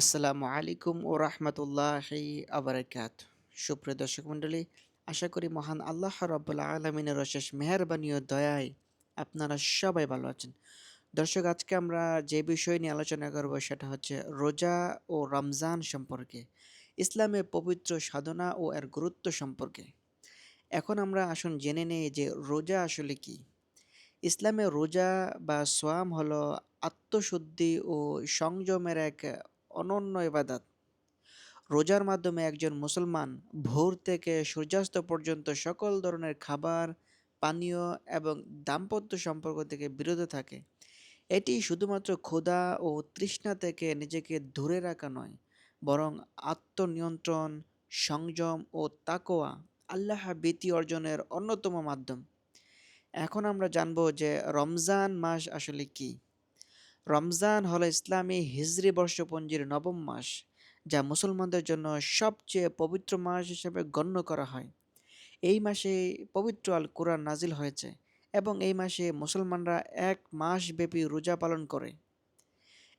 আসসালামু আলাইকুম ও রহমতুল্লাহি আবরাকাত। সুপ্রিয় দর্শক মণ্ডলী, আশা করি মহান আল্লাহ রব্বুল্লা আলমিনের অশেষ মেহরবানি ও দয়ায় আপনারা সবাই ভালো আছেন। দর্শক, আজকে আমরা যে বিষয় নিয়ে আলোচনা করব সেটা হচ্ছে রোজা ও রমজান সম্পর্কে, ইসলামের পবিত্র সাধনা ও এর গুরুত্ব সম্পর্কে। এখন আমরা আসুন জেনে নেই যে রোজা আসলে কি। ইসলামে রোজা বা সোয়াম হলো আত্মশুদ্ধি ও সংযমের এক অনন্য ইবাদত। রোজার মাধ্যমে একজন মুসলমান ভোর থেকে সূর্যাস্ত পর্যন্ত সকল ধরনের খাবার, পানীয় এবং দাম্পত্য সম্পর্ক থেকে বিরত থাকে। এটি শুধুমাত্র ক্ষুধা ও তৃষ্ণা থেকে নিজেকে দূরে রাখা নয়, বরং আত্মনিয়ন্ত্রণ, সংযম ও তাকোয়া আল্লাহ বীতি অর্জনের অন্যতম মাধ্যম। এখন আমরা জানব যে রমজান মাস আসলে কি। রমজান হলো ইসলামী হিজরি বর্ষপঞ্জির নবম মাস, যা মুসলমানদের জন্য সবচেয়ে পবিত্র মাস হিসেবে গণ্য করা হয়। এই মাসে পবিত্র আল কোরআন নাজিল হয়েছে এবং এই মাসে মুসলমানরা এক মাস ব্যাপী রোজা পালন করে।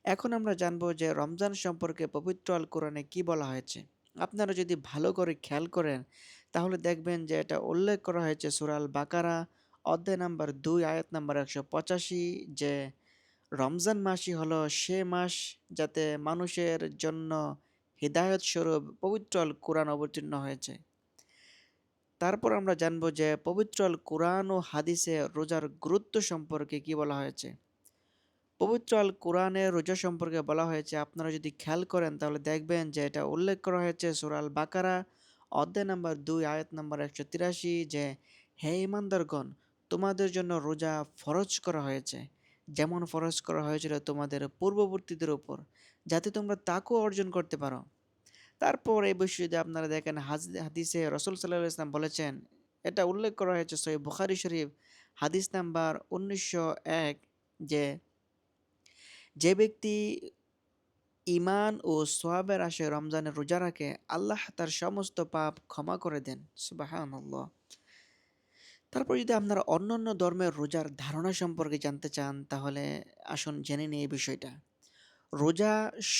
এখন আমরা জানব যে রমজান সম্পর্কে পবিত্র আল কোরআনে কি বলা হয়েছে। আপনারা যদি ভালো করে খেয়াল করেন, তাহলে দেখবেন যে এটা উল্লেখ করা হয়েছে সুরাল বাকারা, অধ্যায় নাম্বার দুই, আয়াত নাম্বার একশো পঁচাশি, যে রমজান মাসই হলো সে মাস যাতে মানুষের জন্য হৃদায়ত স্বরূপ পবিত্র কোরআন অবতীর্ণ হয়েছে। তারপর আমরা জানব যে পবিত্র আল কোরআন ও হাদিসে রোজার গুরুত্ব সম্পর্কে কি বলা হয়েছে। পবিত্র আল রোজা সম্পর্কে বলা হয়েছে, আপনারা যদি খেয়াল করেন তাহলে দেখবেন যে এটা উল্লেখ করা হয়েছে সুরাল বাকারা, অধ্যায় নাম্বার দুই, আয়াত নাম্বার একশো তিরাশি, যে, হে ইমানদারগণ তোমাদের জন্য রোজা ফরজ করা হয়েছে। যেমন ফরজ করা হয়েছিল তোমাদের পূর্ববর্তীদের ওপর যাতে তোমরা তাকেও অর্জন করতে পারো। তারপর এই বিষয়ে যদি আপনারা দেখেন হাদিসে রসুল সাল্লাহ ইসলাম বলেছেন, এটা উল্লেখ করা হয়েছে সই বুখারি শরীফ, হাদিস নাম্বার উনিশশো এক, যে যে ব্যক্তি ইমান ও সোয়াবের আসে রমজানের রোজা রাখে, আল্লাহ তার সমস্ত পাপ ক্ষমা করে দেন। সুবাহ তারপর যদি আপনারা অন্যান্য ধর্মের রোজার ধারণা সম্পর্কে জানতে চান, তাহলে আসুন জেনে নিই এই বিষয়টা। রোজা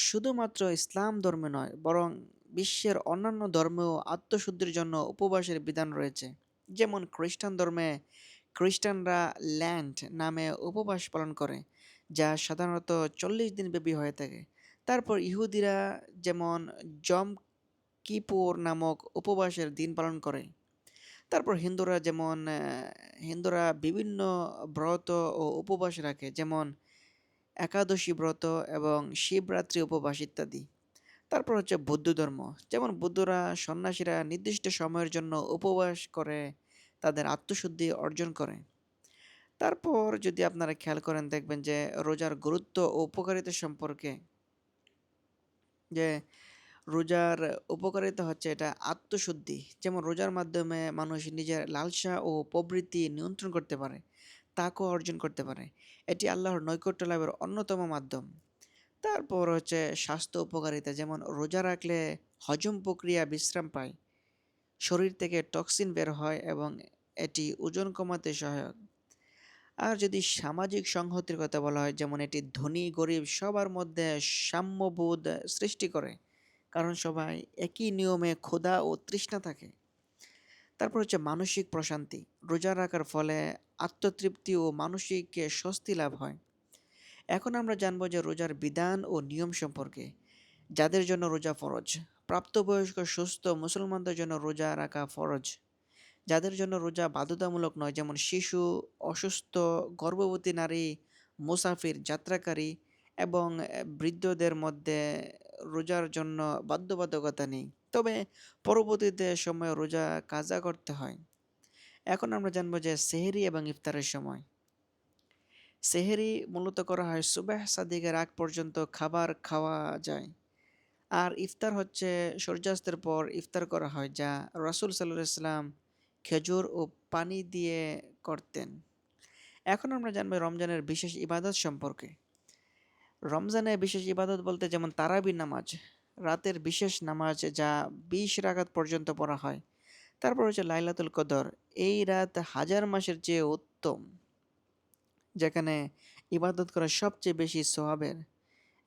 শুধুমাত্র ইসলাম ধর্মে নয়, বরং বিশ্বের অন্যান্য ধর্মেও আত্মশুদ্ধির জন্য উপবাসের বিধান রয়েছে। যেমন খ্রিস্টান ধর্মে খ্রিস্টানরা ল্যান্ড নামে উপবাস পালন করে, যা সাধারণত চল্লিশ দিন ব্যাপী হয়ে থাকে। তারপর ইহুদিরা যেমন জম কিপুর নামক উপবাসের দিন পালন করে। তারপর হিন্দুরা যেমন হিন্দুরা বিভিন্ন ব্রত ও উপবাস রাখে, যেমন একাদশী ব্রত এবং শিবরাত্রি উপবাস ইত্যাদি। তারপর হচ্ছে বৌদ্ধ ধর্ম, যেমন বুদ্ধরা সন্ন্যাসীরা নির্দিষ্ট সময়ের জন্য উপবাস করে, তাদের আত্মশুদ্ধি অর্জন করে। তারপর যদি আপনারা খেয়াল করেন, দেখবেন যে রোজার গুরুত্ব ও উপকারিতা সম্পর্কে, যে রোজার উপকারিতা হচ্ছে এটা আত্মশুদ্ধি। যেমন রোজার মাধ্যমে মানুষ নিজের লালসা ও প্রবৃত্তি নিয়ন্ত্রণ করতে পারে, তাকেও অর্জন করতে পারে। এটি আল্লাহর নৈকট্য লাভের অন্যতম মাধ্যম। তারপর হচ্ছে স্বাস্থ্য উপকারিতা, যেমন রোজা রাখলে হজম প্রক্রিয়া বিশ্রাম পায়, শরীর থেকে টক্সিন বের হয় এবং এটি ওজন কমাতে সহায়ক। আর যদি সামাজিক সংহতির কথা বলা হয়, যেমন এটি ধনী গরিব সবার মধ্যে সাম্যবোধ সৃষ্টি করে কারণ সবাই একই নিয়মে ক্ষুধা ও তৃষ্ণা থাকে। তারপর হচ্ছে মানসিক প্রশান্তি। রোজা রাখার ফলে আত্মতৃপ্তি ও মানসিক স্বস্তি লাভ হয়। এখন আমরা জানব যে রোজার বিধান ও নিয়ম সম্পর্কে। যাদের জন্য রোজা ফরজ? প্রাপ্তবয়স্ক, সুস্থ মুসলমানদের জন্য রোজা রাখা ফরজ। যাদের জন্য রোজা বাধ্যতামূলক নয়, যেমন শিশু, অসুস্থ, গর্ভবতী নারী, মুসাফির, যাত্রাকারী এবং বৃদ্ধদের মধ্যে রোজার জন্য বাধ্যবাধকতা নেই। তবে পরবর্তীতে সময় রোজা কাজা করতে হয়। এখন আমরা জানব যে সেহেরি এবং ইফতারের সময়। সেহেরি মূলত করা হয় সুবাহ সাদিকের আগ পর্যন্ত খাবার খাওয়া যায়। আর ইফতার হচ্ছে সূর্যাস্তের পর ইফতার করা হয় যা রাসুল সাল্লাহ ইসলাম খেজুর ও পানি দিয়ে করতেন। এখন আমরা জানব রমজানের বিশেষ ইবাদত সম্পর্কে। রমজানে বিশেষ ইবাদত বলতে যেমন তারাবি নামাজ, রাতের বিশেষ নামাজ যা বিশ রাগাত পর্যন্ত পড়া হয়। তারপর হচ্ছে লাইলাতুল কদর। এই রাত হাজার মাসের চেয়ে উত্তম, যেখানে ইবাদত করা সবচেয়ে বেশি সোহাবের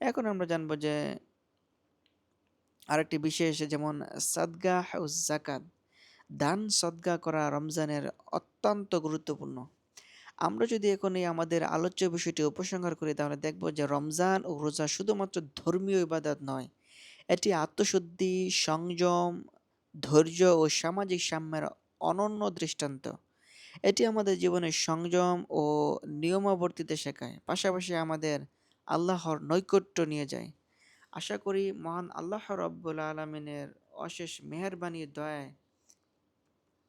এখন আমরা জানব যে আরেকটি বিশেষ যেমন সাদগাহ ও জাকাত। দান সদগা করা রমজানের অত্যন্ত গুরুত্বপূর্ণ। আমরা যদি এখন এই আমাদের আলোচ্য বিষয়টি উপসংহার করি, তাহলে দেখব যে রমজান ও রোজা শুধুমাত্র ধর্মীয় ইবাদত নয়, এটি আত্মশুদ্ধি, সংযম, ধৈর্য ও সামাজিক সাম্যের অনন্য দৃষ্টান্ত। এটি আমাদের জীবনে সংযম ও নিয়মাবর্তিতে শেখায়, পাশাপাশি আমাদের আল্লাহর নৈকট্য নিয়ে যায়। আশা করি মহান আল্লাহ রব্বুল আলমিনের অশেষ মেহরবানি দয়ায়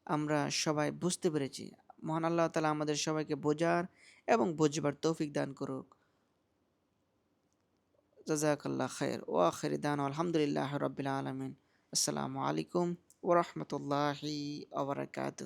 আমরা সবাই বুঝতে পেরেছি। মহান আল্লাহ তালা আমাদের সবাইকে বোঝার এবং বুঝবার তৌফিক দান করুক। জাজাকাল্লাহ খায়ের ও আখের দান আলহামদুলিল্লাহ রবিল আলমিন। আসসালামু আলাইকুম ওরহমতুল্লাহি আবরকাত